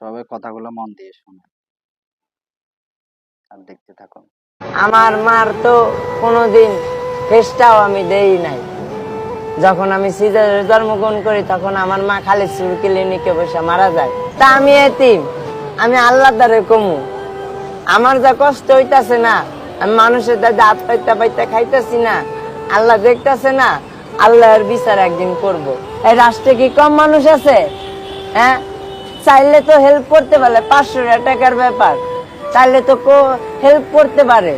সবাই কথাগুলো মন দিয়ে শুনে। আর দেখতে থাকুন। আমার মার তো কোনোদিন ফেসটাও আমি দেই নাই। যখন আমি সিজারে জন্মগ্রহণ করি, তখন আমার মা খালিদপুর ক্লিনিকে বসে মারা যায়। তা আমি এতিম, আমি আল্লাহ দ্বারে কমু। আমার যা কষ্ট হইতাছে না, আমি মানুষের দাদা হাত পাইতে পাইতে খাইতেছি না। আল্লাহ দেখতেছে না, আল্লাহর বিচার একদিন করব। এই রাষ্ট্রে কি কম মানুষ আছে? হ্যাঁ? চাইলে তো হেল্প করতে পারে পাঁচশো টাকার ব্যাপার। চাইলে তো হেল্প করতে পারে।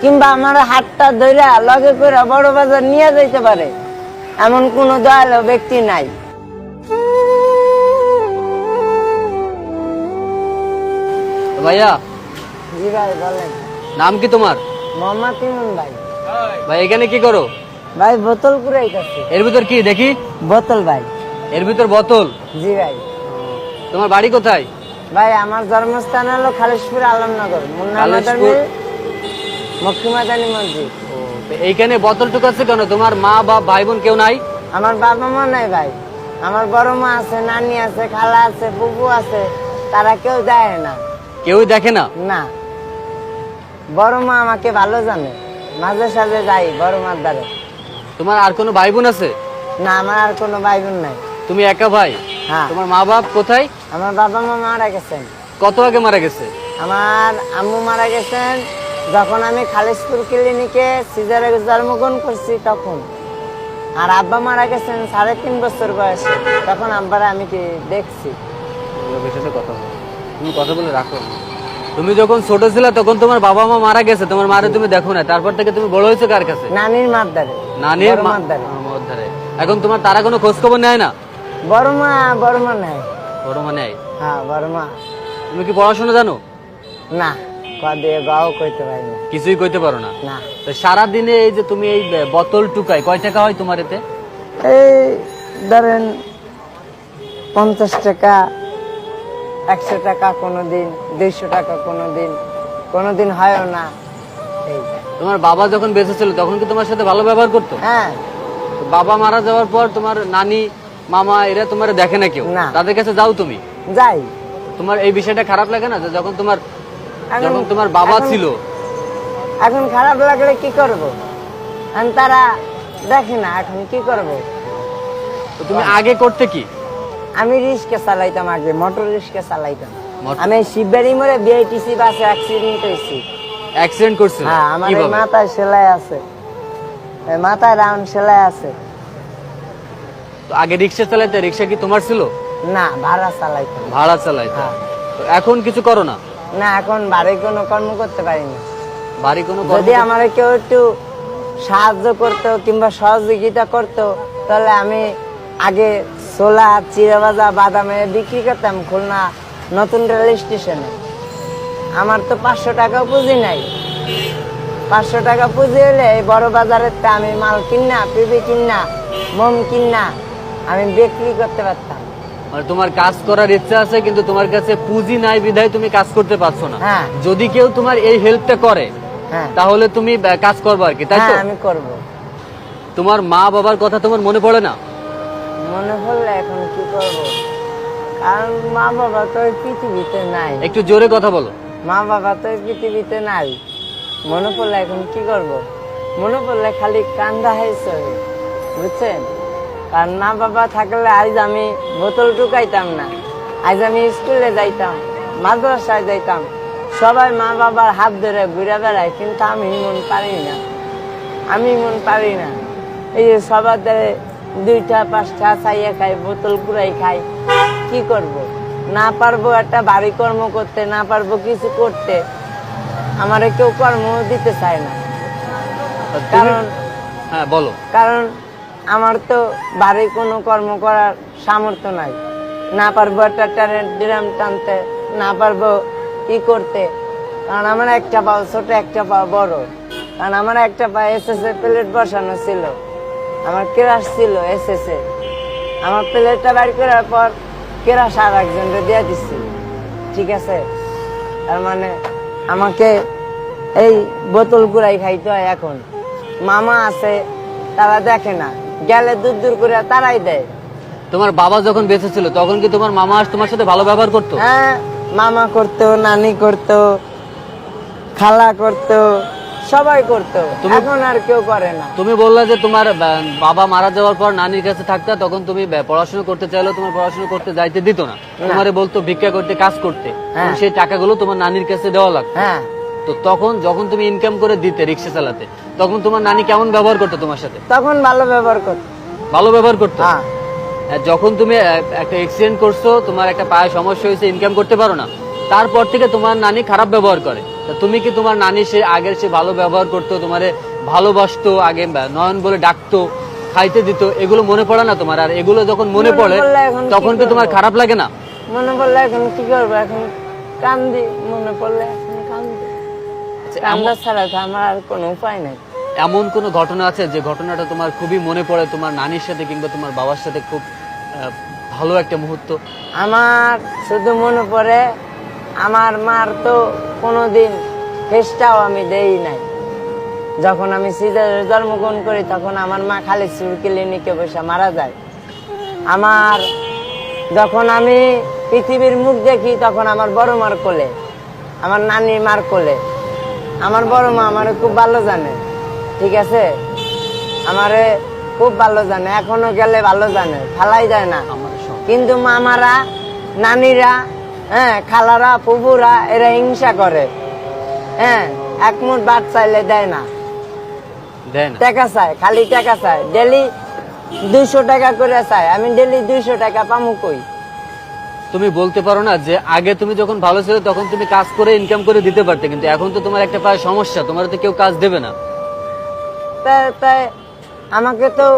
কিংবা আমার হাতটা ধইরা লগে করে বড় বাজার নিয়ে যাইতে পারে। এমন কোনো দয়ালু ব্যক্তি নাই। ভাইয়া জি ভাই বলেন। নাম কি তোমার? মোহাম্মদ ইমন ভাই। ভাই এখানে কি করো? ভাই বোতল কুড়াইতেছে। এর ভিতর কি দেখি। বোতল ভাই। এর ভিতর বোতল? জি ভাই। তোমার বাড়ি কোথায়? ভাই আমার জন্মস্থান হলো খালিশপুর আলমনগর খালিশপুর? মক্ষিমাদানি মসজিদ। এইখানে বোতল টুকাচ্ছে কেন? তোমার মা বা ভাই বোন কেউ নাই? আমার বাবা মা নাই ভাই। আমার বড় মা আছে নানি আছে খালা আছে ফুপু আছে তারা কেউ দেয় না। কেউ দেখে না? না। বড় মা আমাকে ভালো জানে। মাঝে সাঝে যাই বড় মার দ্বারে। তোমার আর কোনো ভাই বোন আছে? না আমার আর কোনো ভাই বোন নাই। তুমি একা ভাই? হ্যাঁ। তোমার মা বাপ কোথায়? আমার বাবা মা মারা গেছেন। কত আগে মারা গেছে? আমার আম্মু মারা গেছেন। যখন আমি খালিশপুর ক্লিনিকে সিজারে জন্মগ্রহণ করছি তখন। আর আব্বা মারা গেছেন সাড়ে তিন বছর বয়সে। তখন আব্বারা আমি কি দেখছি? কথা বলো। তুমি কথা বলে রাখো। তুমি যখন ছোট ছিলে তখন তোমার বাবা মা মারা গেছে। তোমার মারে তুমি দেখো না। তারপর থেকে তুমি বড় হয়েছো কার কাছে? নানির মার দ্বারে নানির বড় মা- মার দ্বারে আহ, মার ধারে। এখন তোমার তারা কোনো খোঁজ খবর নেয় না? বড় মা বড় মা নাই? বড় মা নেয় হ্যাঁ বড় মা তুমি কি পড়াশোনা জানো? না কদে গাও কইতে পারি না। কিছুই কইতে পারো না? না। তো সারা দিনে এই যে তুমি এই বোতল টুকাই কয় টাকা হয় তোমার এতে? এই ধরেন পঞ্চাশ টাকা একশো টাকা কোনো দিন দুইশো টাকা কোনো দিন কোনো দিন হয়ও না তোমার বাবা যখন বেঁচে ছিল তখন কি তোমার সাথে ভালো ব্যবহার করতো? হ্যাঁ। বাবা মারা যাওয়ার পর তোমার নানি মামা এরা তোমার দেখে না কেউ। না। তাদের কাছে যাও তুমি। যাই। তোমার এই বিষয়টা খারাপ লাগে না? যে যখন তোমার এখন- যখন তোমার বাবা এখন- ছিল। এখন খারাপ লাগলে কি করব? এখন তারা দেখে না এখন কি করব? তো তুমি আগে করতে কি? আমি রিক্সা চালাইতাম আগে মোটর রিক্সা চালাইতাম। মোটর- আমি শিববাড়ি মোড়ে বিআইটিসি বাসে অ্যাক্সিডেন্ট হয়েছি। অ্যাক্সিডেন্ট করছিল? হ্যাঁ আমার এই কীভাবে মাথায় সেলাই আছে। এই মাথায় রাউন্ড সেলাই আছে। আগে রিক্সা চালাইতে রিক্সা কি তোমার ছিল? না ভাড়া চালাইতাম ভাড়া চালাইতে। হ্যাঁ। তো এখন কিছু করো না? না এখন বাড়ি কোনো কর্ম করতে পারি না। বাড়ি কোনো যদি আমার কেউ একটু সাহায্য করতো কিংবা সহযোগিতা করতো তাহলে আমি আগে ছোলা চিড়াবাজা বাদামে বিক্রি করতাম খুলনা নতুন রেল স্টেশনে। আমার তো পাঁচশো টাকা পুঁজি নাই। পাঁচশো টাকা পুঁজি হলে এই বড় বাজারের তা আমি মাল কিনা পিবি কিনা মোম কিনা আমি বিক্রি করতে পারতাম। মানে তোমার কাজ করার ইচ্ছা আছে কিন্তু তোমার কাছে পুঁজি নাই বিধায় তুমি কাজ করতে পারছ না। হ্যাঁ। যদি কেউ তোমার এই হেল্পটা করে হ্যাঁ। তাহলে তুমি আহ, কাজ করবে আর কি তাই তো? হ্যাঁ আমি করব। তোমার মা বাবার কথা তোমার মনে পড়ে না? মনে পড়লে এখন কি করব? কারণ মা বাবা তো এই পৃথিবীতে নাই। একটু জোরে কথা বলো। মা বাবা তো এই পৃথিবীতে নাই। মনে পড়লে এখন কি করব? মনে পড়লে খালি কান্দা হয়েছে। বুঝছেন? কারণ মা বাবা থাকলে আজ আমি বোতল টুকাইতাম না। আজ আমি স্কুলে যাইতাম মাদ্রাসায় যাইতাম। সবাই মা বাবার হাত ধরে ঘুরে বেড়ায় কিন্তু আমি মন পারি না। আমি মন পারি না। এই যে সবার ধরে দুইটা পাঁচটা চাইয়া খাই বোতল কুড়াই খাই কি করব। না পারব একটা বাড়ি কর্ম করতে না পারব কিছু করতে। আমারে কেউ কর্ম দিতে চায় না। কারণ হ্যাঁ বলো। কারণ আমার তো বাড়ি কোনো কর্ম করার সামর্থ্য নাই। না পারব একটা ড্রাম টানতে, না পারব ই করতে। কারণ আমার একটা পাও ছোট, একটা পাও বড়। কারণ আমার একটা পা এসএসএ প্লেট বসানো ছিল। আমার কেরাস ছিল এসএসএ আমার প্লেটটা বাড়ি করার পর কেরাস আর একজনকে দিয়ে দিচ্ছি ঠিক আছে? তার মানে আমাকে এই বোতল গুড়াই খাইতে হয় এখন। মামা আছে, তারা দেখে না। গেলে দূর দূর করে তারাই দেয়। তোমার বাবা যখন বেঁচে ছিল তখন কি তোমার মামা তোমার সাথে ভালো ব্যবহার করতো? হ্যাঁ মামা করতো নানি করতো খালা করতো সবাই করতো। এখন আর কেউ করে না। তুমি বললে যে তোমার বাবা মারা যাওয়ার পর নানির কাছে থাকতা তখন তুমি পড়াশোনা করতে চাইলেও তোমার পড়াশোনা করতে যাইতে দিত না। তোমারে বলতো ভিক্ষা করতে কাজ করতে। হ্যাঁ। সেই টাকাগুলো তোমার নানির কাছে দেওয়া লাগতো। হ্যাঁ। তো তখন যখন তুমি ইনকাম করে দিতে রিক্সা চালাতে তখন তোমার নানি কেমন ব্যবহার করতো তোমার সাথে? তখন ভালো ব্যবহার করতো। ভালো ব্যবহার করতো? হ্যাঁ। যখন তুমি একটা অ্যাক্সিডেন্ট করছ তোমার একটা পায়ে সমস্যা হয়েছে ইনকাম করতে পারো না তারপর থেকে তোমার নানি খারাপ ব্যবহার করে। তুমি কি তোমার নানি সে আগের সে ভালো ব্যবহার করতো তোমারে ভালোবাসতো আগে নয়ন বলে ডাকতো খাইতে দিত এগুলো মনে পড়ে না তোমার? আর এগুলো যখন মনে পড়ে তখন কি তোমার খারাপ লাগে না? মনে পড়লে এখন কি করব? এখন কান্দি মনে পড়লে এখন কান্দি। আচ্ছা, কান্দা ছাড়া তো আমার আর কোনো উপায় নাই। এমন কোন ঘটনা আছে যে ঘটনাটা তোমার খুবই মনে পড়ে, তোমার নানির সাথে কিংবা তোমার বাবার সাথে খুব ভালো একটা মুহূর্ত? আমার শুধু মনে পড়ে, আমার মার তো কোনোদিন ফেসটাও আমি দেই নাই। যখন আমি সিজারে জন্মগ্রহণ করি, তখন আমার মা খালি সুর ক্লিনিকে বসে মারা যায়। আমার যখন আমি পৃথিবীর মুখ দেখি, তখন আমার বড় মার কোলে, আমার নানি মার কোলে। আমার বড় মা আমারে খুব ভালো জানে। ঠিক আছে? আমারে খুব ভালো জানে এখনও গেলে ভালো জানে ফালাই যায় না। কিন্তু মামারা নানিরা হ্যাঁ খালারা ফুবুরা এরা হিংসা করে। হ্যাঁ এক মুঠ ভাত চাইলে দেয় না। টাকা চায় খালি টাকা চায়। ডেলি দুইশো টাকা করে চায়। আমি ডেলি দুইশো টাকা পামু কই? তুমি বলতে পারো না যে আগে তুমি যখন ভালো ছিল তখন তুমি কাজ করে ইনকাম করে দিতে পারতে কিন্তু এখন তো তোমার একটা পায়ে সমস্যা তোমার তো কেউ কাজ দেবে না। তাই আমাকে তো,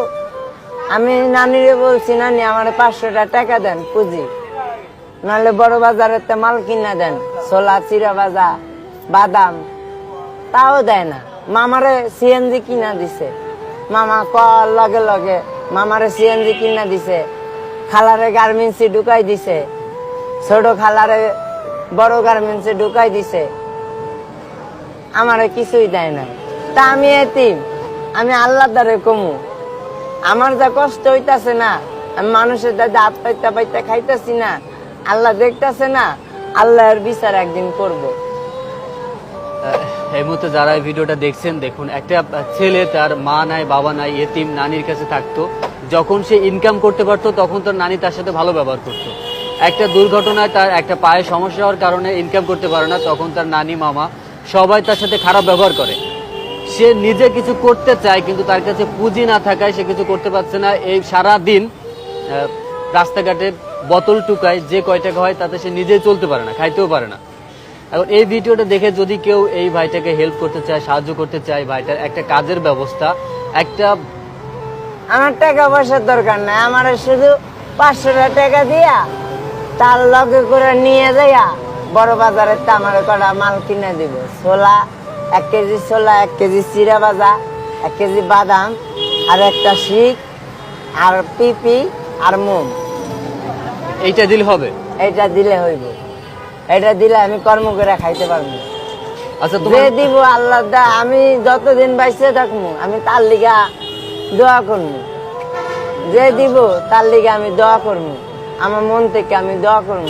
আমি নানিরে বলছি, নানি, আমার পাঁচশোটা টাকা দেন পুঁজি। নাহলে বড় বাজারেতে মাল কিনা দেন। ছোলা চিরা ভাজা, বাদাম, তাও দেয় না। মামারে সিএনজি কিনা দিছে। মামা কল লগে লগে মামারে সিএনজি কিনা দিছে। খালারে গার্মেন্টসে ঢুকাই দিছে। ছোট খালারে বড় গার্মেন্টসে ঢুকাই দিছে। আমারে কিছুই দেয় না। তা আমি এতিম। আমি আল্লাহ দ্বারে কমু। আমার যা কষ্ট হইতাছে না, আমি মানুষের দাদা হাত পাইতে পাইতে খাইতেছি না, আল্লাহ দেখতাছে না, আল্লাহর বিচার একদিন করব। এই মুহূর্তে যারা এই ভিডিওটা দেখছেন, দেখুন, একটা ছেলে তার মা নাই, বাবা নাই, এতিম নানির কাছে থাকতো। যখন সে ইনকাম করতে পারতো, তখন তার নানি তার সাথে ভালো ব্যবহার করতো। একটা দুর্ঘটনায় তার একটা পায়ে সমস্যা হওয়ার কারণে ইনকাম করতে পারে না, তখন তার নানি, মামা সবাই তার সাথে খারাপ ব্যবহার করে। সে নিজে কিছু করতে চায়, কিন্তু তার কাছে পুঁজি না থাকায় সে কিছু করতে পারছে না। এই সারা দিন রাস্তাঘাটে বোতল টুকায় যে কয় টাকা হয় তাতে সে নিজেই চলতে পারে না, খাইতেও পারে না। এখন এই ভিডিওটা দেখে যদি কেউ এই ভাইটাকে হেল্প করতে চায়, সাহায্য করতে চায়, ভাইটার একটা কাজের ব্যবস্থা, একটা আমার টাকা পয়সার দরকার নাই, আমার শুধু পাঁচশো টাকা দিয়া তার লগে করে নিয়ে যাইয়া বড় বাজারে তো আমার কটা মাল কিনে দিব। ছোলা এক কেজি ছোলা এক কেজি চিরা ভাজা এক কেজি বাদাম আর একটা শিক আর পিপি আর মোম। এইটা দিলে হবে? এটা দিলে হইব। এটা দিলে আমি কর্ম করে খাইতে পারব। আচ্ছা যে দিব আল্লাহ দা আমি যতদিন বাইসে থাকব আমি তার লিগা দোয়া করব যে দিব তার লিগা আমি দোয়া করব আমার মন থেকে আমি দোয়া করব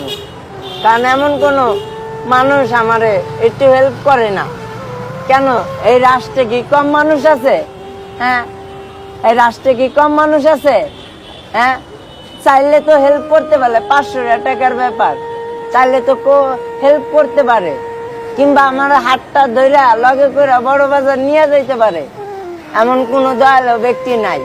কারণ এমন কোন মানুষ আমারে একটু হেল্প করে না। কেন? এই রাষ্ট্রে কি কম মানুষ আছে? হ্যাঁ? এই রাষ্ট্রে কি কম মানুষ আছে? হ্যাঁ? চাইলে তো হেল্প করতে পারে পাঁচশো টাকার ব্যাপার। চাইলে তো হেল্প করতে পারে। কিংবা আমার হাতটা ধইরা লগে করে বড় বাজার নিয়ে যাইতে পারে। এমন কোন দয়ালু ব্যক্তি নাই।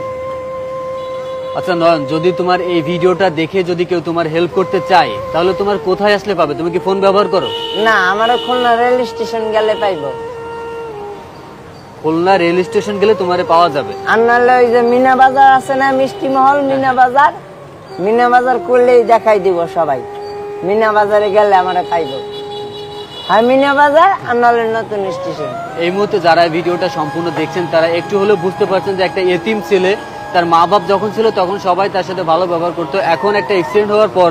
আচ্ছা নয়ন যদি তোমার এই ভিডিওটা দেখে যদি কেউ তোমার হেল্প করতে চায় তাহলে তোমার কোথায় আসলে পাবে? তুমি কি ফোন ব্যবহার করো? না আমার খুলনা রেল স্টেশন গেলে পাইবো। খুলনা রেল স্টেশন গেলে তোমারে পাওয়া যাবে। আর নাহলে ওই যে মিনা বাজার আছে না মিষ্টি মহল মিনা বাজার? মিনা বাজার করলেই দেখাই দিব সবাই। মিনা বাজারে গেলে আমরা পাইব আর মিনা বাজার আর নাহলে নতুন স্টেশন। এই মুহূর্তে যারা ভিডিওটা সম্পূর্ণ দেখছেন তারা একটু হলেও বুঝতে পারছেন যে একটা এতিম ছেলে তার মা বাপ যখন ছিল তখন সবাই তার সাথে ভালো ব্যবহার করতো। এখন একটা অ্যাক্সিডেন্ট হওয়ার পর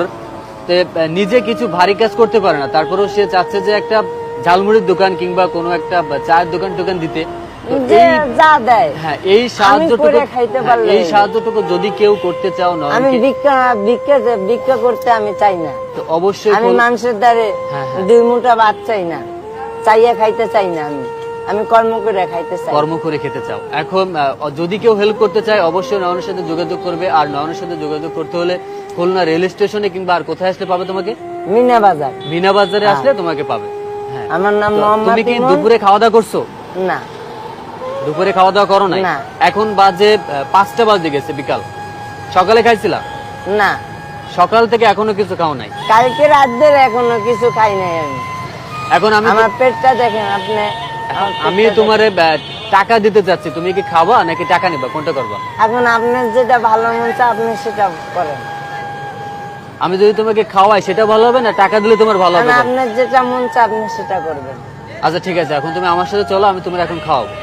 তে, নিজে কিছু ভারী কাজ করতে পারে না। তারপরেও সে চাচ্ছে যে একটা ঝালমুড়ির দোকান কিংবা কোনো একটা চায়ের দোকান টোকান দিতে। যে যা দেয়। হ্যাঁ এই সাহায্যটুকু খাইতে হ্যাঁ, পারলে- এই সাহায্যটুকু যদি কেউ করতে চাও আমি ভিক্ষা ভিক্ষা ভিক্ষা করতে আমি চাই না। তো অবশ্যই আমি মানুষের দ্বারে হ্যাঁ, হ্যাঁ। দুই মুঠা ভাত চাই না। চাইয়া খাইতে চাই না আমি। আমি কর্ম করে খাইতে চাই। কর্ম করে খেতে চাও। এখন যদি কেউ হেল্প করতে চায় অবশ্যই নয়নের সাথে যোগাযোগ করবে। আর নয়নের সাথে যোগাযোগ করতে হলে খুলনা রেল স্টেশনে কিংবা আর কোথায় আসলে পাবে তোমাকে? মিনা বাজার। মিনা বাজারে আসলে তোমাকে পাবে। হ্যাঁ। আমার নাম মোহাম্মদ তুমি কি দুপুরে খাওয়া দাওয়া করছ? না। দুপুরে খাওয়া দাওয়া করো নাই? না। এখন বাজে পাঁচটা বাজে গেছে বিকাল। সকালে খাইছিলা? না। সকাল থেকে এখনও কিছু খাও নাই? কালকে রাত ধরে এখনও কিছু খাই নাই আমি। এখন আমি আমার পেটটা দেখেন আপনি আমি তোমার টাকা দিতে চাচ্ছি। তুমি কি খাবা নাকি টাকা নিবা? কোনটা করবা? এখন আপনার যেটা ভালো মন চায় আপনি সেটা করেন। আমি যদি তোমাকে খাওয়াই সেটা ভালো হবে না? টাকা দিলে তোমার ভালো হবে? আপনার যেটা মন চায় আপনি সেটা করবেন। আচ্ছা ঠিক আছে। এখন তুমি আমার সাথে চলো আমি তোমার এখন খাওয়াবো।